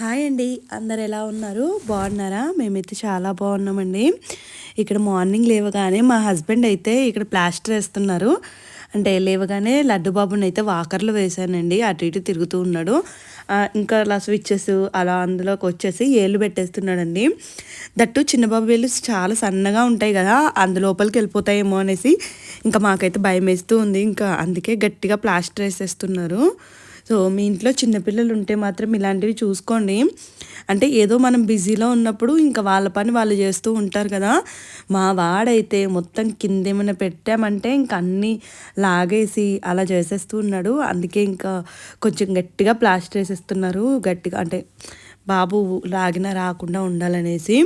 Hi అండి. అందరు ఎలా ఉన్నారు? బాగున్నారా? మేమైతే చాలా బాగున్నామండి. ఇక్కడ మార్నింగ్ లేవగానే మా హస్బెండ్ అయితే ఇక్కడ ప్లాస్టర్ వేస్తున్నారు. అంటే లేవగానే లడ్డు బాబుని అయితే వాకర్లో వేశానండి. అటు ఇటు తిరుగుతూ ఉన్నాడు. ఇంకా అలా స్విచ్చెస్ అలా అందులోకి వచ్చేసి ఏళ్ళు పెట్టేస్తున్నాడండి. దట్టు చిన్నబాబు వేలు చాలా సన్నగా ఉంటాయి కదా అందులోపలికి వెళ్ళిపోతాయేమో అనేసి ఇంకా మాకైతే భయం వేస్తూ ఉంది. ఇంకా అందుకే గట్టిగా ప్లాస్టర్ వేసేస్తున్నారు. సో మీ ఇంట్లో చిన్నపిల్లలు ఉంటే మాత్రం ఇలాంటివి చూసుకోండి. అంటే ఏదో మనం బిజీలో ఉన్నప్పుడు ఇంకా వాళ్ళ పని వాళ్ళు చేస్తూ ఉంటారు కదా. మా వాడైతే మొత్తం కింద ఏమైనా పెట్టామంటే ఇంక అన్నీ లాగేసి అలా చేసేస్తూ ఉన్నాడు. అందుకే ఇంకా కొంచెం గట్టిగా ప్లాస్టర్ వేసేస్తున్నారు. గట్టిగా అంటే బాబు లాగిన రాకుండా ఉండాలనేసి.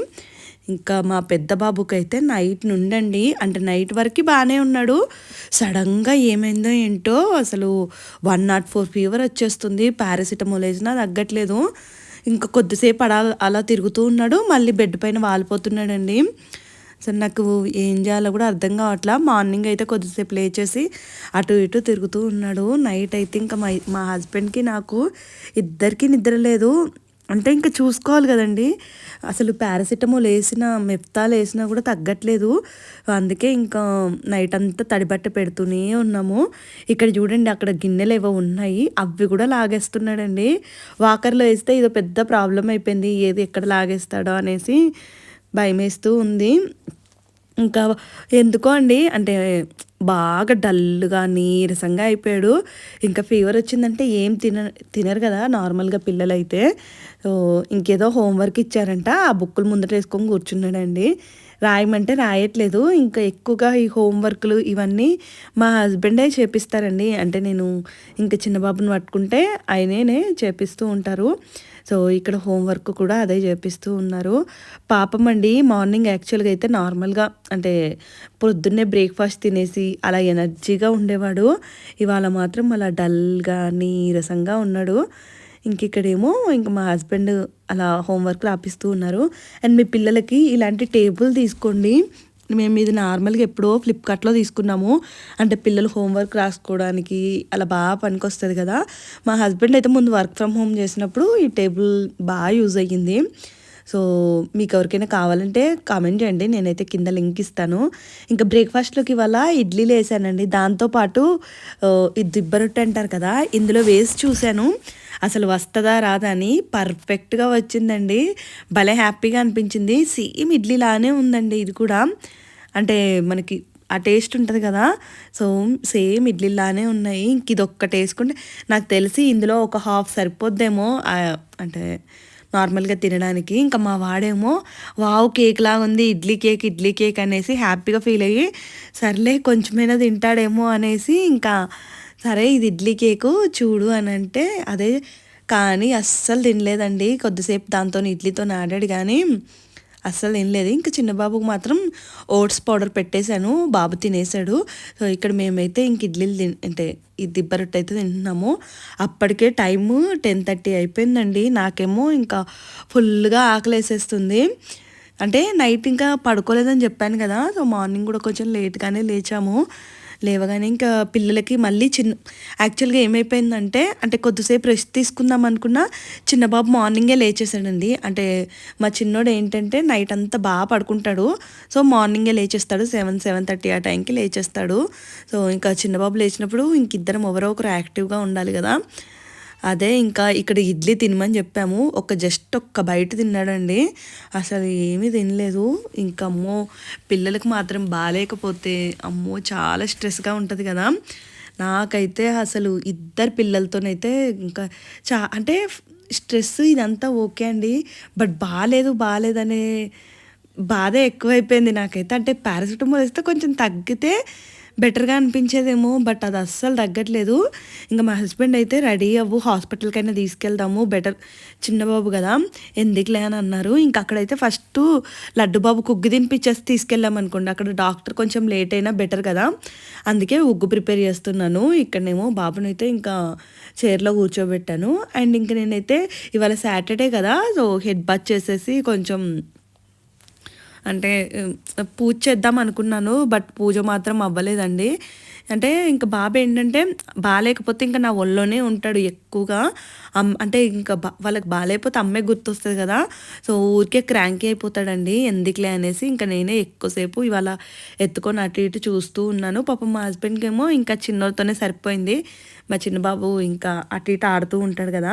ఇంకా మా పెద్ద బాబుకి అయితే నైట్ నుండండి అంటే నైట్ వరకు బాగానే ఉన్నాడు. సడన్గా ఏమైందో ఏంటో అసలు వన్ నాట్ ఫోర్ ఫీవర్ వచ్చేస్తుంది. పారాసిటమాల్ వేసినా తగ్గట్లేదు. ఇంకా కొద్దిసేపు అలా అలా తిరుగుతూ ఉన్నాడు. మళ్ళీ బెడ్ పైన వాలిపోతున్నాడండి. అసలు నాకు ఏం చేయాలో కూడా అర్థం కావట్లా. మార్నింగ్ అయితే కొద్దిసేపు లేచేసి అటు ఇటు తిరుగుతూ ఉన్నాడు. నైట్ అయితే ఇంకా మా మా హస్బెండ్కి నాకు ఇద్దరికి నిద్ర లేదు. అంటే ఇంకా చూసుకోవాలి కదండి. అసలు పారాసిటమాల్ వేసిన మెప్తాలు వేసినా కూడా తగ్గట్లేదు. అందుకే ఇంకా నైట్ అంతా తడిబట్ట పెడుతూనే ఉన్నాము. ఇక్కడ చూడండి అక్కడ గిన్నెలు ఏవో ఉన్నాయి. అవి కూడా లాగేస్తున్నాడండి. వాకర్లో వేస్తే ఇదో పెద్ద ప్రాబ్లం అయిపోయింది. ఏది ఎక్కడ లాగేస్తాడో అనేసి భయమేస్తూ ఉంది. ఇంకా ఎందుకో అండి అంటే బాగా డల్గా నీరసంగా అయిపోయాడు. ఇంకా ఫీవర్ వచ్చిందంటే ఏం తిన తినరు కదా నార్మల్గా పిల్లలైతే. ఇంకేదో హోంవర్క్ ఇచ్చారంట. ఆ బుక్కులు ముందట వేసుకొని కూర్చున్నాడండి. రాయమంటే రాయట్లేదు. ఇంకా ఎక్కువగా ఈ హోంవర్క్లు ఇవన్నీ మా హస్బెండే చేపిస్తారండి. అంటే నేను ఇంకా చిన్న బాబుని పట్టుకుంటే ఆయనే చేపిస్తూ ఉంటారు. సో ఇక్కడ హోంవర్క్ కూడా అదే చేపిస్తూ ఉన్నారు. పాపం అండి మార్నింగ్ యాక్చువల్గా అయితే నార్మల్గా అంటే పొద్దున్నే బ్రేక్ఫాస్ట్ తినేసి అలా ఎనర్జీగా ఉండేవాడు. ఇవాళ మాత్రం అలా డల్గా నీరసంగా ఉన్నాడు. ఇంక ఇక్కడేమో ఇంక మా హస్బెండ్ అలా హోంవర్క్ రాపిస్తూ ఉన్నారు. అండ్ మీ పిల్లలకి ఇలాంటి టేబుల్ తీసుకోండి. మేము ఇది నార్మల్గా ఎప్పుడో ఫ్లిప్కార్ట్లో తీసుకున్నాము. అంటే పిల్లలు హోంవర్క్ రాసుకోవడానికి అలా బాగా పనికొస్తుంది కదా. మా హస్బెండ్ అయితే ముందు వర్క్ ఫ్రమ్ హోమ్ చేసినప్పుడు ఈ టేబుల్ బాగా యూజ్ అయ్యింది. సో మీకు ఎవరికైనా కావాలంటే కామెంట్ చేయండి. నేనైతే కింద లింక్ ఇస్తాను. ఇంకా బ్రేక్ఫాస్ట్లోకి ఇవాళ ఇడ్లీలు వేసానండి దాంతోపాటు ఇది దిబ్బరొట్టె అంటారు కదా ఇందులో వేసి చూశాను. అసలు వస్తుందా రాదా అని పర్ఫెక్ట్గా వచ్చిందండి. భలే హ్యాపీగా అనిపించింది. సేమ్ ఇడ్లీ లానే ఉందండి ఇది కూడా. అంటే మనకి ఆ టేస్ట్ ఉంటుంది కదా. సో సేమ్ ఇడ్లీలానే ఉన్నాయి. ఇంక ఇది ఒక్కటి వేసుకుంటే నాకు తెలిసి ఇందులో ఒక హాఫ్ సరిపోద్దేమో అంటే నార్మల్గా తినడానికి. ఇంకా మా వాడేమో వావ్ కేక్ లాగా ఉంది ఇడ్లీ కేక్ ఇడ్లీ కేక్ అనేసి హ్యాపీగా ఫీల్ అయ్యి సర్లే కొంచెమైనా తింటాడేమో అనేసి ఇంకా సరే ఇది ఇడ్లీ కేకు చూడు అని అంటే అదే. కానీ అస్సలు తినలేదండి. కొద్దిసేపు దాంతో ఇడ్లీతో ఆడాడు కానీ అస్సలు తినలేదు. ఇంకా చిన్నబాబుకు మాత్రం ఓట్స్ పౌడర్ పెట్టేశాను. బాబు తినేసాడు సో ఇక్కడ మేమైతే ఇంక ఇడ్లీలు తిన్ అంటే ఈ దిబ్బరొట్టు అయితే తింటున్నాము. అప్పటికే టైము టెన్ థర్టీ అయిపోయిందండి. నాకేమో ఇంకా ఫుల్గా ఆకలి వేసేస్తుంది అంటే నైట్ ఇంకా పడుకోలేదని చెప్పాను కదా. సో మార్నింగ్ కూడా కొంచెం లేట్గానే లేచాము. లేవగానే ఇంకా పిల్లలకి మళ్ళీ చిన్న యాక్చువల్గా ఏమైపోయిందంటే అంటే కొద్దిసేపు రెస్ట్ తీసుకుందాం అనుకున్నా చిన్న బాబు మార్నింగే లేచేసాడండి అంటే మా చిన్నోడు ఏంటంటే నైట్ అంతా బాగా పడుకుంటాడు. సో మార్నింగే లేచేస్తాడు. సెవెన్ సెవెన్ థర్టీ ఆ టైంకి లేచేస్తాడు. సో ఇంకా చిన్నబాబు లేచినప్పుడు ఇంక ఇద్దరం ఎవరో ఒకరు యాక్టివ్గా ఉండాలి కదా. అదే ఇంకా ఇక్కడ ఇడ్లీ తినమని చెప్పాము. ఒక జస్ట్ ఒక్క బయట తిన్నాడండి. అసలు ఏమీ తినలేదు. ఇంకా అమ్మో పిల్లలకు మాత్రం బాగాలేకపోతే అమ్మో చాలా స్ట్రెస్గా ఉంటుంది కదా. నాకైతే అసలు ఇద్దరు పిల్లలతోనైతే ఇంకా చా అంటే స్ట్రెస్ ఇదంతా ఓకే అండి. బట్ బాగాలేదు బాగాలేదనే బాధ ఎక్కువైపోయింది నాకైతే. అంటే పారాసిటమాల్ వేస్తే కొంచెం తగ్గితే బెటర్గా అనిపించేదేమో బట్ అది అస్సలు తగ్గట్లేదు. ఇంకా మా హస్బెండ్ అయితే రెడీ అవ్వు హాస్పిటల్కైనా తీసుకెళ్దాము బెటర్ చిన్నబాబు కదా ఎందుకులే అని అన్నారు. ఇంకా అక్కడైతే ఫస్ట్ లడ్డు బాబు కుగ్గు తినిపించేసి తీసుకెళ్ళాం అనుకోండి. అక్కడ డాక్టర్ కొంచెం లేట్ అయినా బెటర్ కదా. అందుకే ఉగ్గు ప్రిపేర్ చేస్తున్నాను. ఇక్కడనేమో బాబునైతే ఇంకా చైర్లో కూర్చోబెట్టాను. అండ్ ఇంకా నేనైతే ఇవాళ సాటర్డే కదా సో హెడ్ బాత్ చేసేసి కొంచెం అంటే పూజ చేద్దాం అనుకున్నాను బట్ పూజ మాత్రం అవ్వలేదండి. అంటే ఇంకా బాబు ఏంటంటే బాగాలేకపోతే ఇంకా నా ఒళ్ళోనే ఉంటాడు ఎక్కువగా. అంటే ఇంకా బా వాళ్ళకి బాగాలేకపోతే అమ్మే గుర్తొస్తుంది కదా. సో ఊరికే క్రాంకీ అయిపోతాడండి ఎందుకులే అనేసి ఇంకా నేనే ఎక్కువసేపు ఇవాళ ఎత్తుకొని అటు ఇటు చూస్తూ ఉన్నాను. పాపం మా హస్బెండ్కి ఏమో ఇంకా చిన్నతోనే సరిపోయింది. మా చిన్న బాబు ఇంకా అటు ఇటు ఆడుతూ ఉంటాడు కదా.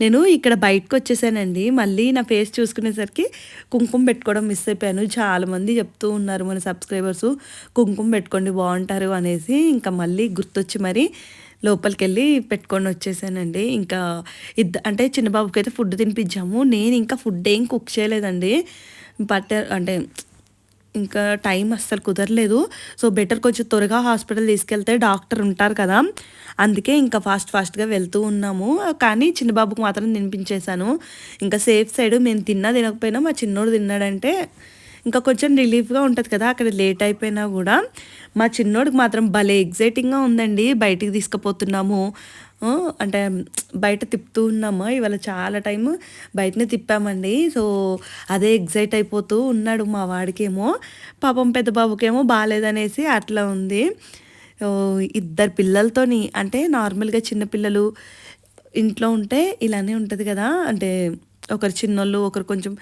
నేను ఇక్కడ బయటకు వచ్చేసానండి. మళ్ళీ నా ఫేస్ చూసుకునేసరికి కుంకుమ పెట్టుకోవడం మిస్ అయిపోయాను. చాలామంది చెప్తూ ఉన్నారు మన సబ్స్క్రైబర్స్ కుంకుమ పెట్టుకోండి బాగుంటారు అనేసి. ఇంకా మళ్ళీ గుర్తొచ్చి మరి లోపలికి వెళ్ళి పెట్టుకొని వచ్చేసానండి. ఇంకా ఇద్ద అంటే చిన్న బాబుకి అయితే ఫుడ్ తినిపించాము నేను ఇంకా ఫుడ్ ఏం కుక్ చేయలేదండి. బట్టర్ అంటే ఇంకా టైం అస్సలు కుదరలేదు. సో బెటర్ కొంచెం త్వరగా హాస్పిటల్ తీసుకెళ్తే డాక్టర్ ఉంటారు కదా. అందుకే ఇంకా ఫాస్ట్ ఫాస్ట్గా వెళ్తూ ఉన్నాము. కానీ చిన్నబాబుకు మాత్రం తినిపించేశాను. ఇంకా సేఫ్ సైడ్ మేము తిన్నా తినకపోయినా మా చిన్నోడు తిన్నాడంటే ఇంకా కొంచెం రిలీఫ్గా ఉంటుంది కదా. అక్కడ లేట్ అయిపోయినా కూడా. మా చిన్నోడికి మాత్రం భలే ఎగ్జైటింగ్గా ఉందండి. బయటికి తీసుకుపోతున్నాము. అంటే బయట తిప్పుతూ ఉన్నాము? ఇవాళ చాలా టైం బయటనే తిప్పామండి. సో అదే ఎగ్జైట్ అయిపోతూ ఉన్నాడు మా వాడికేమో. పాపం పెద్ద బాబుకేమో బాగాలేదనేసి అట్లా ఉంది. ఇద్దరు పిల్లలతోని అంటే నార్మల్గా చిన్నపిల్లలు ఇంట్లో ఉంటే ఇలానే ఉంటుంది కదా. అంటే ఒకరు చిన్నోళ్ళు ఒకరు కొంచెం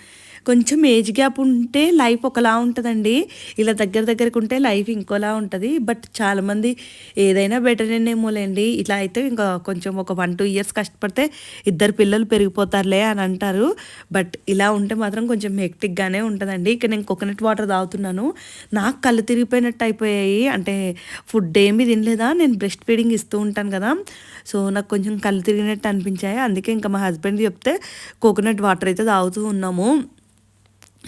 కొంచెం ఏజ్ గ్యాప్ ఉంటే లైఫ్ ఒకలా ఉంటుందండి. ఇలా దగ్గర దగ్గరకు ఉంటే లైఫ్ ఇంకోలా ఉంటుంది. బట్ చాలామంది ఏదైనా బెటరేనేమోలేండి ఇలా అయితే ఇంకా కొంచెం ఒక వన్ టూ ఇయర్స్ కష్టపడితే ఇద్దరు పిల్లలు పెరిగిపోతారులే అని అంటారు. బట్ ఇలా ఉంటే మాత్రం కొంచెం హెక్టిక్గానే ఉంటుందండి. ఇక నేను కోకోనట్ వాటర్ తాగుతున్నాను. నాకు కళ్ళు తిరిగిపోయినట్టు అయిపోయాయి. అంటే ఫుడ్ ఏమీ తినలేదా? నేను బ్రెస్ట్ ఫీడింగ్ ఇస్తూ ఉంటాను కదా. సో నాకు కొంచెం కళ్ళు తిరిగినట్టు అనిపించాయి. అందుకే ఇంకా మా హస్బెండ్ చెప్తే కోకోనట్ వాటర్ అయితే తాగుతూ ఉన్నాము.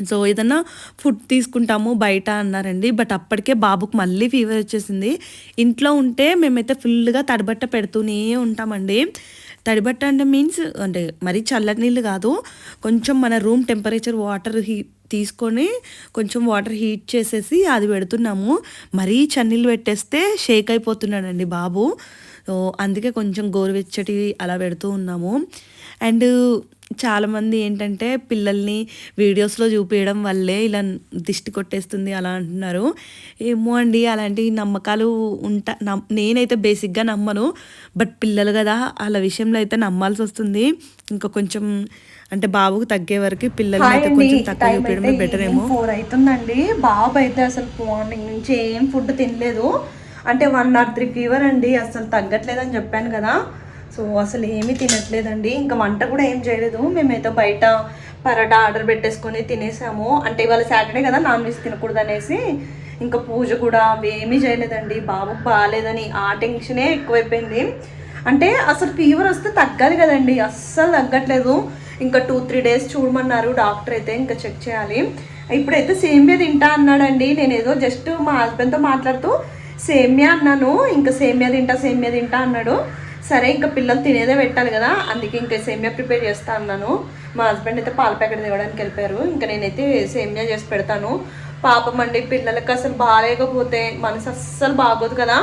సో ఏదన్నా ఫుడ్ తీసుకుంటాము బయట అన్నారండి. బట్ అప్పటికే బాబుకు మళ్ళీ ఫీవర్ వచ్చేసింది. ఇంట్లో ఉంటే మేమైతే ఫుల్గా తడిబట్ట పెడుతూనే ఉంటామండి. తడిబట్ట అంటే మీన్స్ అంటే మరీ చల్లటి నీళ్ళు కాదు. కొంచెం మన రూమ్ టెంపరేచర్ వాటర్ హీ తీసుకొని కొంచెం వాటర్ హీట్ చేసేసి అది పెడుతున్నాము. మరీ చన్నీళ్ళు పెట్టేస్తే షేక్ అయిపోతున్నాడండి బాబు. సో అందుకే కొంచెం గోరువెచ్చటి అలా పెడుతూ ఉన్నాము. అండ్ చాలామంది ఏంటంటే పిల్లల్ని వీడియోస్లో చూపించడం వల్లే ఇలా దిష్టి కొట్టేస్తుంది అలా అంటున్నారు. ఏమో అండి అలాంటి నమ్మకాలు ఉంటా నమ్ నేనైతే బేసిక్గా నమ్మను బట్ పిల్లలు కదా అలా విషయంలో అయితే నమ్మాల్సి వస్తుంది. ఇంకా కొంచెం అంటే బాబుకు తగ్గే వరకు పిల్లల్ని అయితే కొంచెం తక్కువ చూపించడమే బెటర్ ఏమో ఫోర్ అవుతుందండి. బాబు అయితే అసలు మార్నింగ్ నుంచి ఏం ఫుడ్ తినలేదు. అంటే వన్ నాట్ త్రీ ఫీవర్ అండి అసలు తగ్గట్లేదని చెప్పాను కదా. సో అసలు ఏమీ తినట్లేదండి. ఇంకా వంట కూడా ఏం చేయలేదు. మేమైతే బయట పరోటా ఆర్డర్ పెట్టేసుకొని తినేసాము. అంటే ఇవాళ సాటర్డే కదా నాన్ వెజ్ తినకూడదు అనేసి ఇంకా పూజ కూడా అవి ఏమీ చేయలేదండి. బాబుకు బాగాలేదని ఆ టెన్షనే ఎక్కువైపోయింది. అంటే అసలు ఫీవర్ వస్తే తగ్గాలి కదండి. అస్సలు తగ్గట్లేదు. ఇంకా టూ త్రీ డేస్ చూడమన్నారు డాక్టర్ అయితే ఇంకా చెక్ చేయాలి. ఇప్పుడైతే సేమియా తింటా అన్నాడండి. నేను ఏదో జస్ట్ మా హస్బెండ్తో మాట్లాడుతూ సేమియా అన్నాను. ఇంకా సేమియా తింటా సేమియా తింటా అన్నాడు. సరే ఇంకా పిల్లలు తినేదే పెట్టాలి కదా. అందుకే ఇంకా సేమియా ప్రిపేర్ చేస్తా అన్నాను. మా హస్బెండ్ అయితే పాల ప్యాకెట్ తేవడానికి వెళ్ళిపోయారు. ఇంకా నేనైతే సేమియా చేసి పెడతాను. పాపం అండి పిల్లలకి అసలు బాగాలేకపోతే మనసు అస్సలు బాగోదు కదా.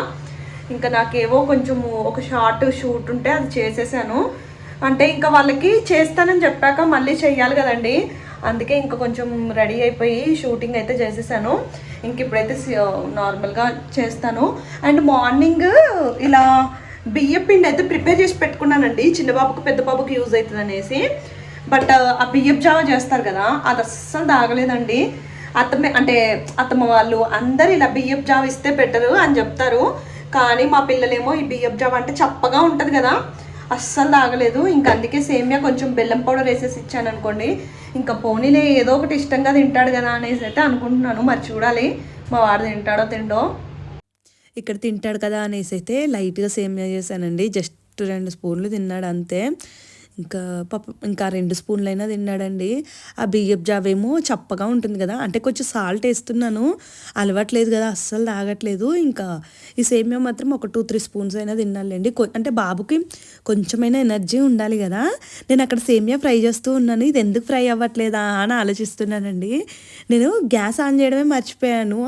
ఇంకా నాకేవో కొంచెము ఒక షార్ట్ షూట్ ఉంటే అది చేసేసాను. అంటే ఇంకా వాళ్ళకి చేస్తానని చెప్పాక మళ్ళీ చెయ్యాలి కదండి. అందుకే ఇంకా కొంచెం రెడీ అయిపోయి షూటింగ్ అయితే చేసేసాను. ఇంక ఇప్పుడైతే నార్మల్గా చేస్తాను. అండ్ మార్నింగ్ ఇలా బియ్యం పిండి అయితే ప్రిపేర్ చేసి పెట్టుకున్నానండి. చిన్న బాబుకి పెద్ద బాబుకు యూజ్ అవుతుంది అనేసి. బట్ ఆ బియ్యపు జావ చేస్తారు కదా అది అస్సలు తాగలేదండి. అత్తమ్మ అంటే అత్తమ్మ వాళ్ళు అందరు ఇలా బియ్యపు జావ ఇస్తే బెటరు అని చెప్తారు. కానీ మా పిల్లలేమో ఈ బియ్యపు జావ అంటే చప్పగా ఉంటుంది కదా అస్సలు తాగలేదు. ఇంకా అందుకే సేమియా కొంచెం బెల్లం పౌడర్ వేసేసి ఇచ్చాను అనుకోండి. ఇంకా పోనీలే ఏదో ఒకటి ఇష్టంగా తింటాడు కదా అనేసి అయితే అనుకుంటున్నాను. మరి చూడాలి మా వాడు తింటాడో తిండో. ఇక్కడ తింటాడు కదా అనేసి అయితే లైట్గా సేమియా చేశానండి. జస్ట్ రెండు స్పూన్లు తిన్నాడు అంతే. ఇంకా పప్పు ఇంకా రెండు స్పూన్లు అయినా తిన్నాడండి. ఆ బియ్యపు జావేమో చప్పగా ఉంటుంది కదా అంటే కొంచెం సాల్ట్ వేస్తున్నాను. అలవాట్లేదు కదా అస్సలు తాగట్లేదు. ఇంకా ఈ సేమియా మాత్రం ఒక టూ త్రీ స్పూన్స్ అయినా తినాలండి అంటే బాబుకి కొంచెమైనా ఎనర్జీ ఉండాలి కదా. నేను అక్కడ సేమియా ఫ్రై చేస్తూ ఉన్నాను. ఇది ఎందుకు ఫ్రై అవ్వట్లేదా అని ఆలోచిస్తున్నానండి. నేను గ్యాస్ ఆన్ చేయడమే మర్చిపోయాను.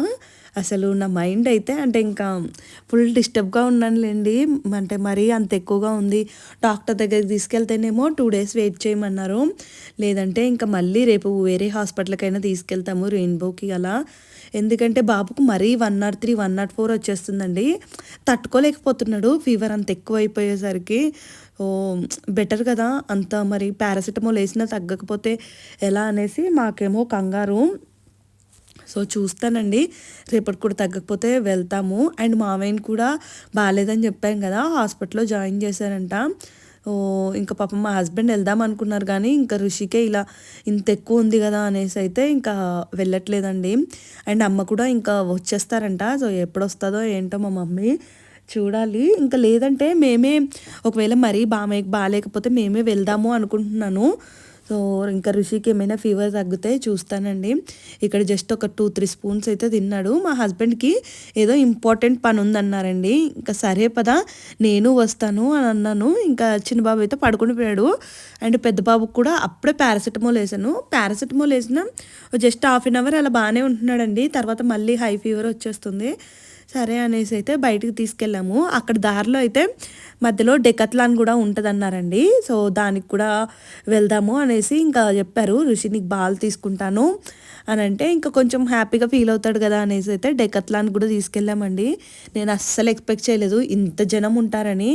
అసలు నా మైండ్ అయితే అంటే ఇంకా ఫుల్ డిస్టర్బ్గా ఉన్నానులేండి. అంటే మరీ అంత ఎక్కువగా ఉంది. డాక్టర్ దగ్గరికి తీసుకెళ్తేనేమో టూ డేస్ వెయిట్ చేయమన్నారు. లేదంటే ఇంకా మళ్ళీ రేపు వేరే హాస్పిటల్కైనా తీసుకెళ్తాము రెయిన్బోకి అలా. ఎందుకంటే బాబుకు మరీ one naught three one naught four వచ్చేస్తుందండి. తట్టుకోలేకపోతున్నాడు. ఫీవర్ అంత ఎక్కువ అయిపోయేసరికి ఓ బెటర్ కదా అంత మరి పారాసిటమాల్ వేసినా తగ్గకపోతే ఎలా అనేసి మాకేమో కంగారు. సో చూస్తానండి. రేపటి కూడా తగ్గకపోతే వెళ్తాము. అండ్ మావయ్యని కూడా బాగాలేదని చెప్పాం కదా హాస్పిటల్లో జాయిన్ చేశారంట. ఓ ఇంకా పాపం మా హస్బెండ్ వెళ్దాం అనుకున్నారు కానీ ఇంకా ఋషికే ఇలా ఇంత ఎక్కువ ఉంది కదా అనేసి అయితే ఇంకా వెళ్ళట్లేదండి. అండ్ అమ్మ కూడా ఇంకా వచ్చేస్తారంట. సో ఎప్పుడు వస్తుందో ఏంటో మా మమ్మీ చూడాలి. ఇంకా లేదంటే మేమే ఒకవేళ మరీ బాగా బాగాలేకపోతే మేమే వెళ్దాము అనుకుంటున్నాను. సో ఇంకా ఋషికి ఏమైనా ఫీవర్ తగ్గితే చూస్తానండి. ఇక్కడ జస్ట్ ఒక టూ త్రీ స్పూన్స్ అయితే తిన్నాడు. మా హస్బెండ్కి ఏదో ఇంపార్టెంట్ పని ఉందన్నారండి. ఇంకా సరే పదా నేను వస్తాను అని అన్నాను. ఇంకా చిన్న బాబు అయితే పడుకుని పోయాడు. అండ్ పెద్ద బాబుకి కూడా అప్పుడే పారాసిటమాల్ వేసాను. పారాసిటమాల్ వేసిన జస్ట్ హాఫ్ అన్ అవర్ అలా బాగానే ఉంటున్నాడండి. తర్వాత మళ్ళీ హై ఫీవర్ వచ్చేస్తుంది. సరే అనేసి అయితే బయటికి తీసుకెళ్ళాము. అక్కడ దారిలో అయితే మధ్యలో డెకత్లాన్ కూడా ఉంటుంది అన్నారండి సో దానికి కూడా వెళ్దాము అనేసి ఇంకా చెప్పారు. ఋషి నీకు బాల్ తీసుకుంటాను. అని అంటే ఇంకా కొంచెం హ్యాపీగా ఫీల్ అవుతాడు కదా అనేసి అయితే డెకత్లాన్ కూడా తీసుకెళ్ళామండి. నేను అస్సలు ఎక్స్పెక్ట్ చేయలేదు. ఇంత జనం ఉంటారని.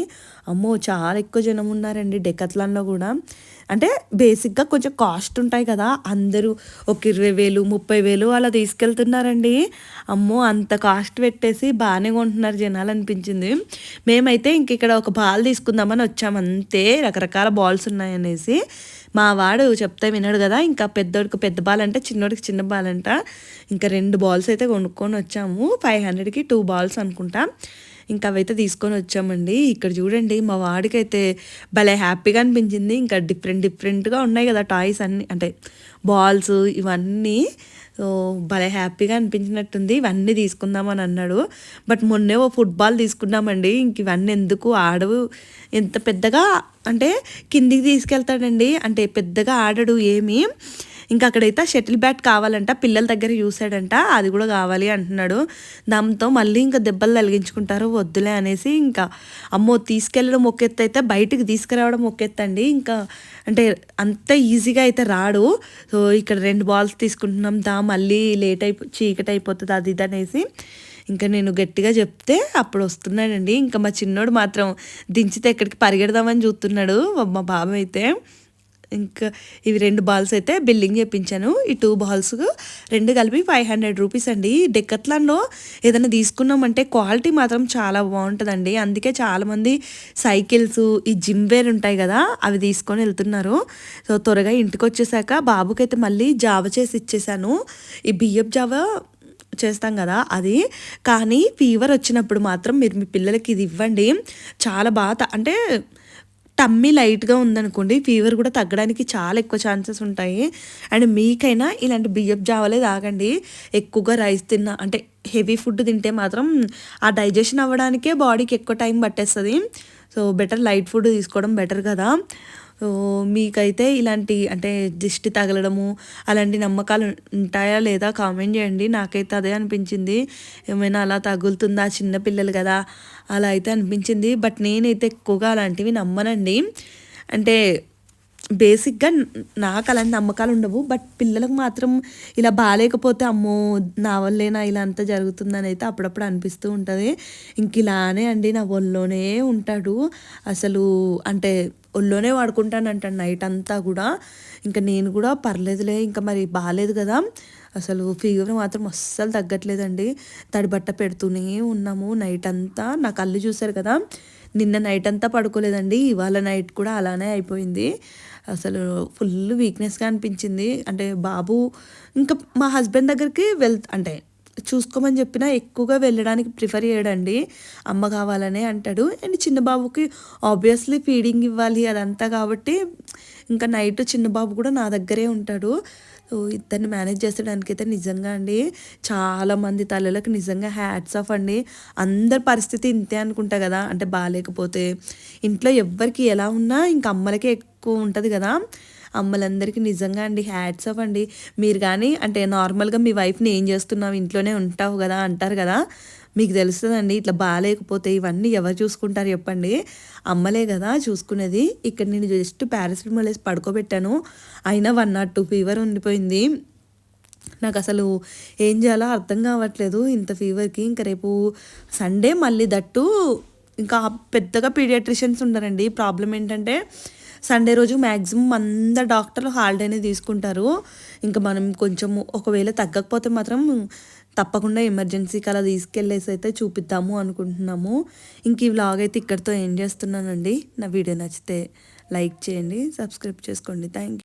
అమ్మో చాలా ఎక్కువ జనం ఉన్నారండి డెకత్లాన్లో కూడా. అంటే బేసిక్గా కొంచెం కాస్ట్ ఉంటాయి కదా అందరూ ఒక ఇరవై వేలు ముప్పై వేలు అలా తీసుకెళ్తున్నారండి. అమ్మో అంత కాస్ట్ పెట్టేసి బాగానే కొంటున్నారు జనాలు అనిపించింది. మేమైతే ఇంక ఇక్కడ ఒక బాల్ తీసుకుందామని వచ్చాము అంతే రకరకాల బాల్స్ ఉన్నాయనేసి. మా వాడు చెప్తే విన్నాడు కదా ఇంకా పెద్దోడికి పెద్ద బాల్ అంటే చిన్నోడికి చిన్న బాల్ అంట. ఇంకా రెండు బాల్స్ అయితే కొనుక్కొని వచ్చాము ఫైవ్ హండ్రెడ్కి టూ బాల్స్ అనుకుంటా. ఇంకా అవైతే తీసుకొని వచ్చామండి. ఇక్కడ చూడండి మా వాడికైతే భలే హ్యాపీగా అనిపించింది. ఇంకా డిఫరెంట్ డిఫరెంట్గా ఉన్నాయి కదా టాయ్స్ అన్నీ అంటే బాల్స్ ఇవన్నీ. సో భలే హ్యాపీగా అనిపించినట్టుంది. ఇవన్నీ తీసుకుందామని అన్నాడు. బట్ మొన్నే ఓ ఫుట్బాల్ తీసుకున్నామండి. ఇంక ఇవన్నీ ఎందుకు? ఆడవు. ఎంత పెద్దగా అంటే కిందికి తీసుకెళ్తాడండి. అంటే పెద్దగా ఆడడు ఏమి. ఇంకా అక్కడైతే షటిల్ బ్యాట్ కావాలంట పిల్లల దగ్గర చూసాడంట అది కూడా కావాలి అంటున్నాడు. దాంతో మళ్ళీ ఇంకా దెబ్బలు తలిగించుకుంటారు వద్దులే అనేసి ఇంకా అమ్మో తీసుకెళ్ళడం ఒక ఎత్తు అయితే బయటికి తీసుకురావడం ఒక ఎత్తు అండి. ఇంకా అంటే అంత ఈజీగా అయితే రాడు. సో ఇక్కడ రెండు బాల్స్ తీసుకుంటున్నాం దా మళ్ళీ లేట్ అయిపో చీకటి అయిపోతుంది అది ఇది అనేసి ఇంకా నేను గట్టిగా చెప్తే అప్పుడు వస్తున్నాడండి. ఇంకా మా చిన్నోడు మాత్రం దించితే ఎక్కడికి పరిగెడదామని చూస్తున్నాడు మా బాబు అయితే. ఇంకా ఇవి రెండు బాల్స్ అయితే బిల్లింగ్ చేయించాను ఈ టూ బాల్స్ రెండు కలిపి ఫైవ్ హండ్రెడ్ రూపీస్ అండి. డెక్కత్లాన్లో ఏదైనా తీసుకున్నామంటే క్వాలిటీ మాత్రం చాలా బాగుంటుందండి. అందుకే చాలామంది సైకిల్స్ ఈ జిమ్ వేర్ ఉంటాయి కదా అవి తీసుకొని వెళ్తున్నారు. సో త్వరగా ఇంటికి వచ్చేసాక బాబుకైతే మళ్ళీ జావ చేసి ఇచ్చేసాను. ఈ బియ్యపు జావ చేస్తాం కదా అది. కానీ ఫీవర్ వచ్చినప్పుడు మాత్రం మీరు మీ పిల్లలకి ఇది ఇవ్వండి. చాలా బాగా అంటే టమ్మీ లైట్గా ఉందనుకోండి ఫీవర్ కూడా తగ్గడానికి చాలా ఎక్కువ ఛాన్సెస్ ఉంటాయి. అండ్ మీకైనా ఇలాంటి బియ్యపు జావలే తాగండి. ఎక్కువగా రైస్ తిన్నా అంటే హెవీ ఫుడ్ తింటే మాత్రం ఆ డైజెషన్ అవ్వడానికే బాడీకి ఎక్కువ టైం పట్టేస్తుంది. సో బెటర్ లైట్ ఫుడ్ తీసుకోవడం బెటర్ కదా. మీకైతే ఇలాంటి అంటే దిష్టి తగలడము అలాంటి నమ్మకాలు ఉంటాయా లేదా కామెంట్ చేయండి. నాకైతే అదే అనిపించింది. ఏమైనా అలా తగులుతుందా? చిన్నపిల్లలు కదా. అలా అయితే అనిపించింది. బట్ నేనైతే ఎక్కువగా అలాంటివి నమ్మనండి. అంటే బేసిక్గా నాకు అలాంటి నమ్మకాలు ఉండవు బట్ పిల్లలకు మాత్రం ఇలా బాగాలేకపోతే అమ్మో నా వల్లేనా ఇలా అంతా జరుగుతుందని అయితే అప్పుడప్పుడు అనిపిస్తూ ఉంటుంది. ఇంక ఇలానే అండి నా ఒళ్ళోనే ఉంటాడు. అసలు అంటే ఒళ్ళోనే వాడుకుంటానంటాడు నైట్ అంతా కూడా. ఇంకా నేను కూడా పర్లేదులే ఇంకా మరి బాగాలేదు కదా. అసలు ఫీవర్ మాత్రం అస్సలు తగ్గట్లేదండి. తడి బట్ట పెడుతూనే ఉన్నాము నైట్ అంతా నా కళ్ళు చూశారు కదా. నిన్న నైట్ అంతా పడుకోలేదండి. ఇవాళ నైట్ కూడా అలానే అయిపోయింది. అసలు ఫుల్ వీక్నెస్గా అనిపించింది. అంటే బాబు ఇంకా మా హస్బెండ్ దగ్గరికి వెళ్ అంటే చూసుకోమని చెప్పినా ఎక్కువగా వెళ్ళడానికి ప్రిఫర్ చేయడండి. అమ్మ కావాలనే అంటాడు. అండ్ చిన్న బాబుకి ఆబ్వియస్లీ ఫీడింగ్ ఇవ్వాలి అదంతా కాబట్టి ఇంకా నైట్ చిన్న బాబు కూడా నా దగ్గరే ఉంటాడు. ఇద్దరిని మేనేజ్ చేసేయడానికి అయితే నిజంగా అండి. చాలామంది తల్లులకు నిజంగా హ్యాట్స్ ఆఫ్ అండి. అందరి పరిస్థితి ఇంతే అనుకుంటా కదా. అంటే బాగాలేకపోతే ఇంట్లో ఎవ్వరికి ఎలా ఉన్నా ఇంకా అమ్మలకే ఎక్కువ ఉంటుంది కదా. అమ్మలందరికీ నిజంగా అండి హ్యాట్స్ అప్ అండి. మీరు కానీ అంటే నార్మల్గా మీ వైఫ్ని ఏం చేస్తున్నావు ఇంట్లోనే ఉంటావు కదా అంటారు కదా. మీకు తెలుస్తుందండి ఇట్లా బాగాలేకపోతే ఇవన్నీ ఎవరు చూసుకుంటారు చెప్పండి. అమ్మలే కదా చూసుకునేది. ఇక్కడ నేను జస్ట్ పారాసిటమాల్ వేసి పడుకోబెట్టాను. అయినా వన్ నాట్ టూ ఫీవర్ ఉండిపోయింది. నాకు అసలు ఏం చేయాలో అర్థం కావట్లేదు ఇంత ఫీవర్కి. ఇంకా రేపు సండే మళ్ళీ దట్టు ఇంకా పెద్దగా పీడియాట్రిషియన్స్ ఉండరండి. ప్రాబ్లం ఏంటంటే సండే రోజు మ్యాక్సిమం అందరు డాక్టర్లు హాలిడేనే తీసుకుంటారు. ఇంకా మనం కొంచెం ఒకవేళ తగ్గకపోతే మాత్రం తప్పకుండా ఎమర్జెన్సీకి అలా తీసుకెళ్ళేసి అయితే చూపిద్దాము అనుకుంటున్నాము. ఇంక ఈ వ్లాగ్ అయితే ఇక్కడితో ఏం చేస్తున్నానండి. నా వీడియో నచ్చితే లైక్ చేయండి సబ్స్క్రైబ్ చేసుకోండి. Thank you